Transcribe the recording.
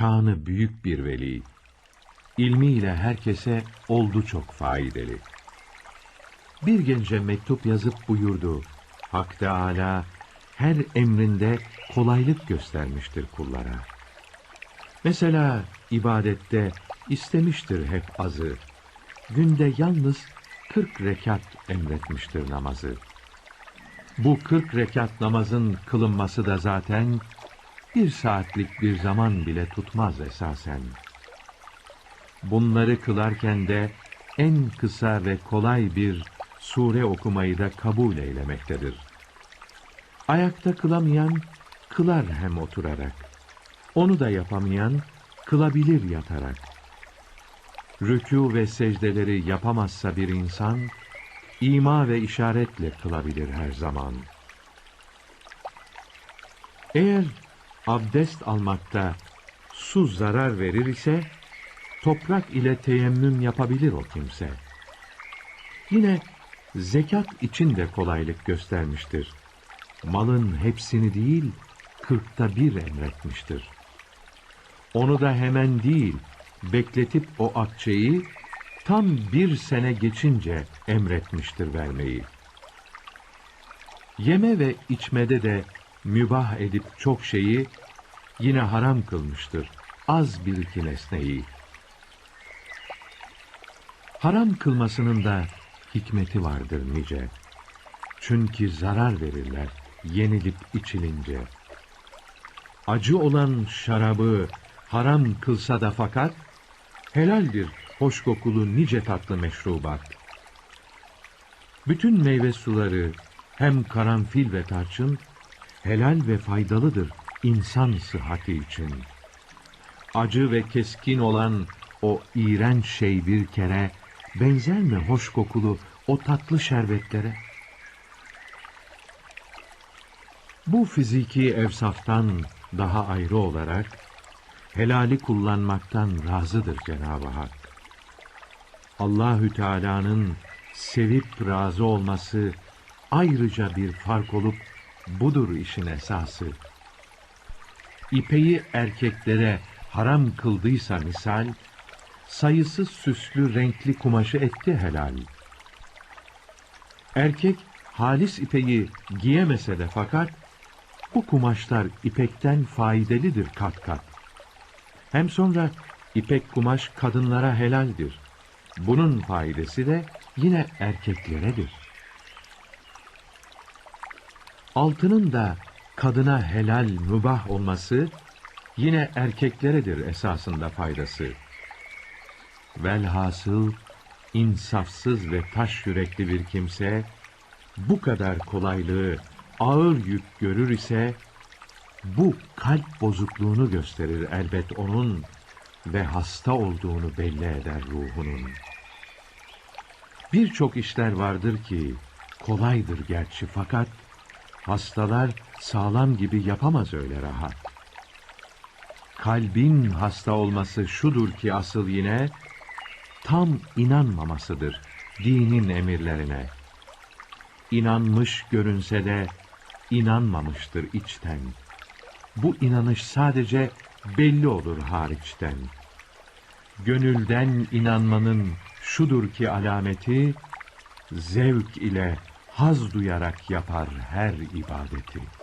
şanı büyük bir veli. İlmiyle herkese oldu çok faydalı. Bir gence mektup yazıp buyurdu. Hak Teâlâ her emrinde kolaylık göstermiştir kullara. Mesela ibadette istemiştir hep azı. Günde yalnız 40 rekat emretmiştir namazı. Bu 40 rekat namazın kılınması da zaten bir saatlik bir zaman bile tutmaz esasen. Bunları kılarken de en kısa ve kolay bir sure okumayı da kabul eylemektedir. Ayakta kılamayan, kılar hem oturarak. Onu da yapamayan, kılabilir yatarak. Rükû ve secdeleri yapamazsa bir insan, ima ve işaretle kılabilir her zaman. Eğer abdest almakta su zarar verir ise, toprak ile teyemmüm yapabilir o kimse. Yine zekat için de kolaylık göstermiştir. Malın hepsini değil, kırkta bir emretmiştir. Onu da hemen değil, bekletip o akçeyi tam bir sene geçince emretmiştir vermeyi. Yeme ve içmede de mübah edip çok şeyi yine haram kılmıştır. Az bir iki nesneyi. Haram kılmasının da hikmeti vardır nice. Çünkü zarar verirler yenilip içilince. Acı olan şarabı haram kılsa da fakat, helaldir hoş kokulu nice tatlı meşrubat. Bütün meyve suları, hem karanfil ve tarçın, helal ve faydalıdır insan sıhhati için. Acı ve keskin olan o iğrenç şey bir kere, benzer mi hoş kokulu o tatlı şerbetlere? Bu fiziki evsaftan daha ayrı olarak, helali kullanmaktan razıdır Cenab-ı Hak. Allahü Teala'nın sevip razı olması ayrıca bir fark olup budur işin esası. İpeyi erkeklere haram kıldıysa misal, sayısız süslü renkli kumaşı etti helal. Erkek halis ipeyi giyemese de fakat, bu kumaşlar ipekten faydalıdır kat kat. Hem sonra ipek kumaş kadınlara helaldir. Bunun faydası da yine erkekleredir. Altının da kadına helal mübah olması yine erkekleredir esasında faydası. Velhasıl insafsız ve taş yürekli bir kimse bu kadar kolaylığı ağır yük görür ise bu kalp bozukluğunu gösterir elbet onun ve hasta olduğunu belli eder ruhunun. Birçok işler vardır ki kolaydır gerçi fakat hastalar sağlam gibi yapamaz öyle rahat. Kalbin hasta olması şudur ki asıl yine tam inanmamasıdır dinin emirlerine. İnanmış görünse de inanmamıştır içten. Bu inanış sadece belli olur hariçten. Gönülden inanmanın şudur ki alameti, zevk ile haz duyarak yapar her ibadeti.